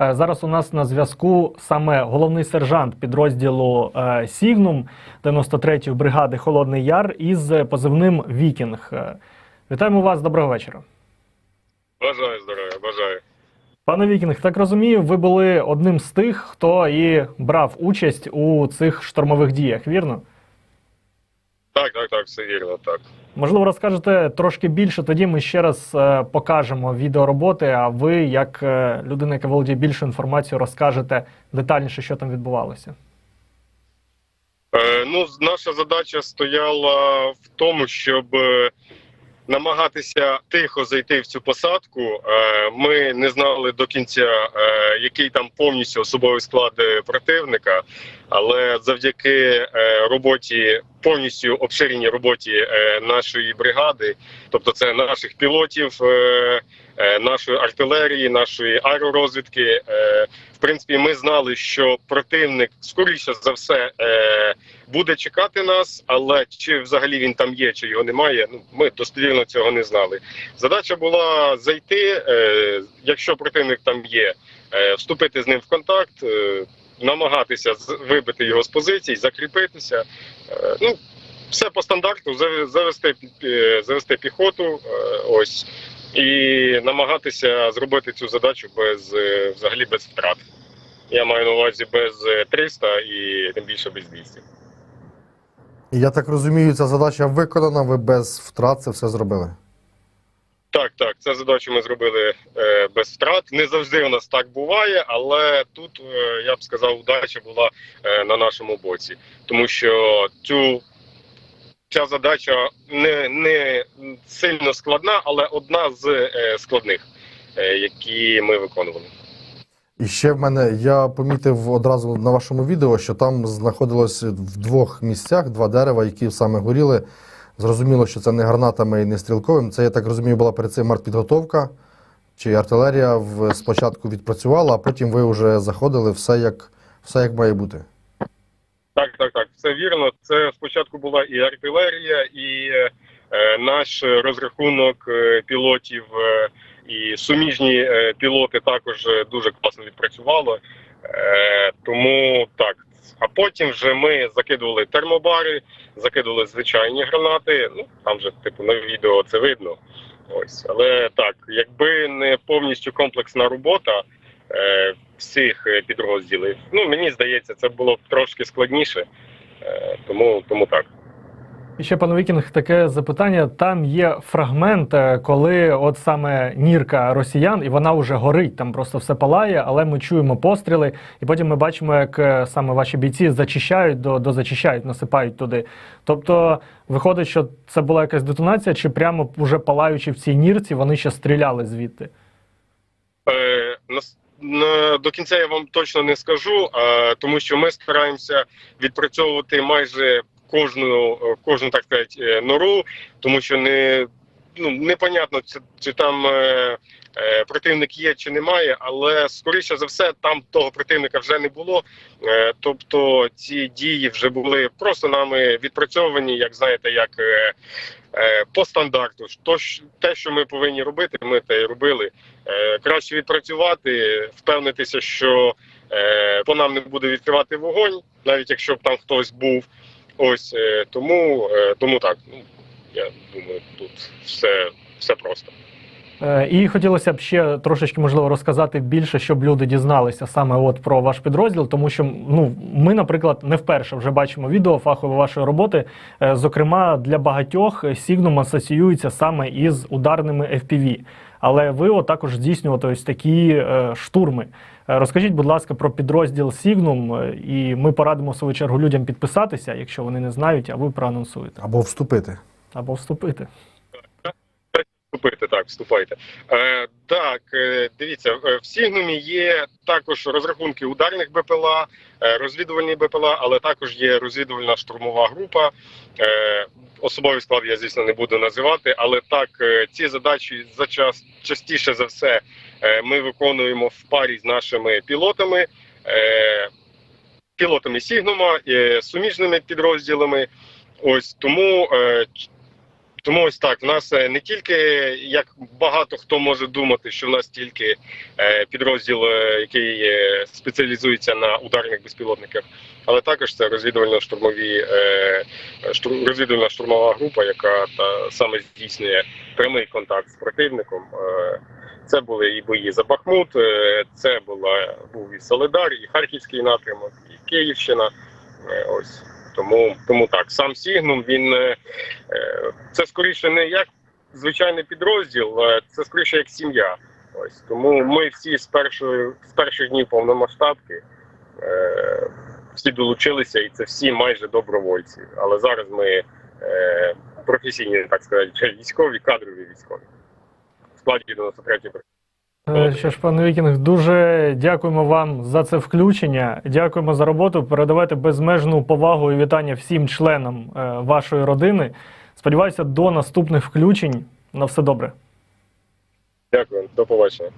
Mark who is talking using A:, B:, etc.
A: Е, Зараз у нас на зв'язку саме головний сержант підрозділу е, Сігнум 93-ї бригади Холодний Яр із позивним Вікінг. Е, Вітаємо вас, доброго вечора.
B: Бажаю здоров'я, бажаю.
A: Пане Вікінг, так розумію, ви були одним з тих, хто і брав участь у цих штурмових діях, вірно?
B: Так, так, так, все вірно, так.
A: Можливо, розкажете трошки більше. Тоді ми ще раз е, покажемо відео роботи. А ви, як е, людина, яка володіє більшою інформацією, розкажете детальніше, що там відбувалося.
B: Е, ну, наша задача стояла в тому, щоб намагатися тихо зайти в цю посадку. Е, ми не знали до кінця, е, який там повністю особовий склад е, противника, але завдяки роботі, повністю обширеній роботі нашої бригади, тобто це наших пілотів, нашої артилерії, нашої аеророзвідки. В принципі, ми знали, що противник скоріше за все буде чекати нас, але чи взагалі він там є, чи його немає, ну ми достовірно цього не знали. Задача була зайти, е, якщо противник там є, е, вступити з ним в контакт, е, намагатися вибити його з позицій, закріпитися. Е, ну, все по стандарту, завести, е, завести піхоту, е, ось і намагатися зробити цю задачу без е, взагалі без втрат. Я маю на увазі без е, 300 і тим більше без 200.
C: Я так розумію, ця задача виконана, ви без втрат це все зробили.
B: Так, так, цю задачу ми зробили е, без втрат. Не завжди у нас так буває, але тут е, я б сказав, удача була е, на нашому боці, тому що цю ця задача не, не сильно складна, але одна з е, складних, е, які ми виконували.
C: І ще в мене я помітив одразу на вашому відео, що там знаходилось в двох місцях два дерева, які саме горіли. Зрозуміло, що це не гранатами і не стрілковим. Це, я так розумію, була перед цим артпідготовка. Чи артилерія в, спочатку відпрацювала, а потім ви вже заходили все як, все як має бути.
B: Так, так, так, все вірно. Це спочатку була і артилерія, і е, наш розрахунок е, пілотів, е, і суміжні е, пілоти також е, дуже класно відпрацювали. Е, тому так. А потім вже ми закидували термобари, закидували звичайні гранати. Ну там же, типу, на відео це видно. Ось, але так, якби не повністю комплексна робота е, всіх підрозділів, ну мені здається, це було б трошки складніше. Е, тому, тому так.
A: І ще, пане Вікінг, таке запитання. Там є фрагмент, е, коли от саме нірка росіян, і вона вже горить, там просто все палає, але ми чуємо постріли, і потім ми бачимо, як е, саме ваші бійці зачищають, до, дозачищають, насипають туди. Тобто, виходить, що це була якась детонація, чи прямо вже палаючи в цій нірці, вони ще стріляли звідти.
B: Е, до кінця я вам точно не скажу, тому що ми стараємося відпрацьовувати майже кожну, е, кожну так сказати, е, нору, тому що не ну непонятно, чи, чи там е, е, противник є чи немає, але скоріше за все, там того противника вже не було. Е, тобто ці дії вже були просто нами відпрацьовані, як знаєте, як е, е, по стандарту. То, те, що ми повинні робити, ми те й робили. Е, краще відпрацювати, впевнитися, що по нам не буде відкривати вогонь, навіть якщо б там хтось був. Ось е, тому, е, тому так. Ну я думаю, тут все, все просто.
A: Е, І хотілося б ще трошечки можливо розказати більше, щоб люди дізналися саме от про ваш підрозділ, тому що ну ми, наприклад, не вперше вже бачимо відео фахової вашої роботи. Зокрема, для багатьох Signum асоціюється саме із ударними FPV. Але ви от також здійснювате ось такі е, штурми. Е, Розкажіть, будь ласка, про підрозділ Signum, е, і ми порадимо в свою чергу людям підписатися, якщо вони не знають, а ви проанонсуєте
C: Або вступити.
A: або вступити.
B: Вступити так, вступайте. Е, так, дивіться, в Сігнумі є також розрахунки ударних БПЛА, розвідувальні БПЛА, але також є розвідувальна штурмова група. Е, особовий склад я, звісно, не буду називати, але так, е, ці задачі за час частіше за все е, ми виконуємо в парі з нашими пілотами, е, пілотами Сігнума, суміжними підрозділами. Ось тому. Тому ось так. В нас е, не тільки як багато хто може думати, що в нас тільки е, підрозділ, е, який спеціалізується на ударних безпілотниках, але також це розвідувально-штурмові е, штур- розвідувальна штурмова група, яка та саме здійснює прямий контакт з противником. Це були і бої за Бахмут, це була був і Солидар, і Харківський напрямок, і Київщина. Ось тому, тому так, сам Сігнум він е, е, це скоріше не як звичайний підрозділ, е, це скоріше як сім'я. Ось тому ми всі з першої з перших днів повномасштабки всі долучилися, і це всі майже добровольці. Але зараз ми професійні, так сказати, військові, кадрові військові в складі 93-ї
A: Е, Що ж, пане Вікінг, дуже дякуємо вам за це включення. Дякуємо за роботу. Передавайте безмежну повагу і вітання всім членам е, вашої родини. Сподіваюся, до наступних включень. На все добре.
B: Дякую, до побачення.